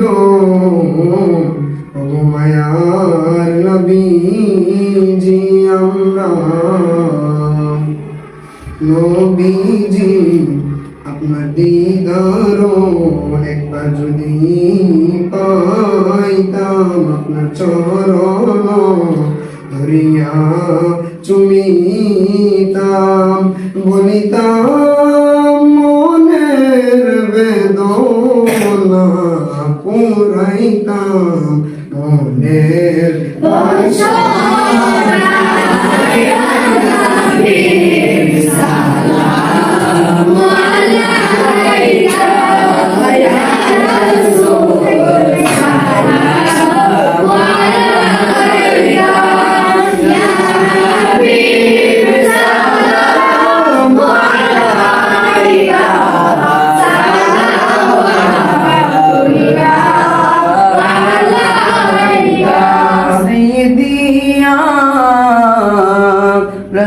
গো মায়ার নবীজি আমরা নবীজি আপনার দিদার একবার যদি পাইতাম আপনার চরণ ধরিয়া চুমিতাম বলিতাম না পুরাইতাম মনের বাসা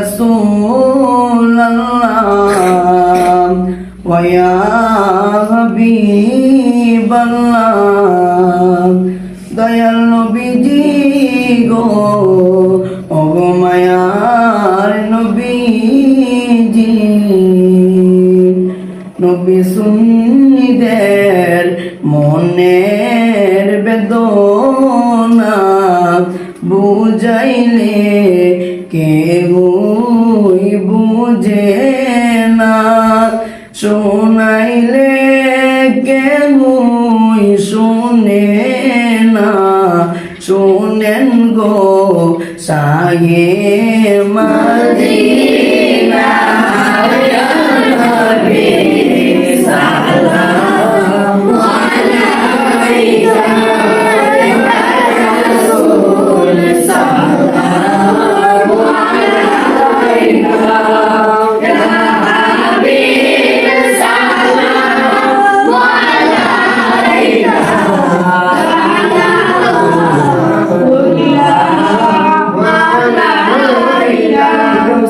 رسول الله ويا حبيب الله দয়াল নবীজি গো ওগো মায়ার নবীজি নবী সুন্নিদের মনের বেদনা বুঝাইলে কেউই বুঝে না শোনাইলে কেউই শুনে না শুনেন গো সাগে Medina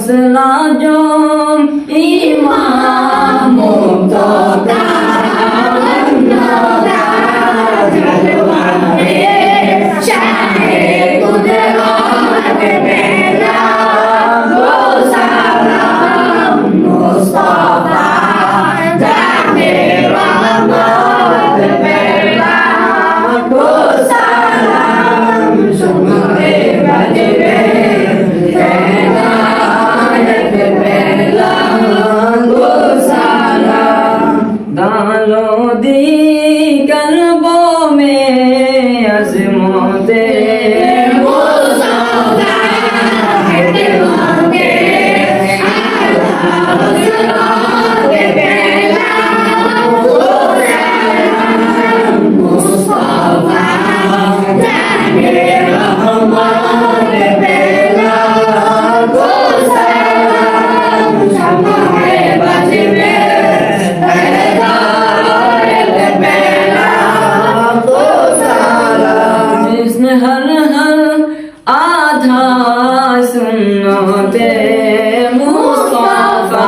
Selanjung Imam Muqtada Mustafa, Mustafa,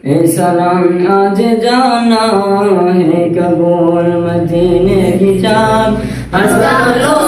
ऐसा सलाम आज जाना है कबूल मदीने की जान हज़ारों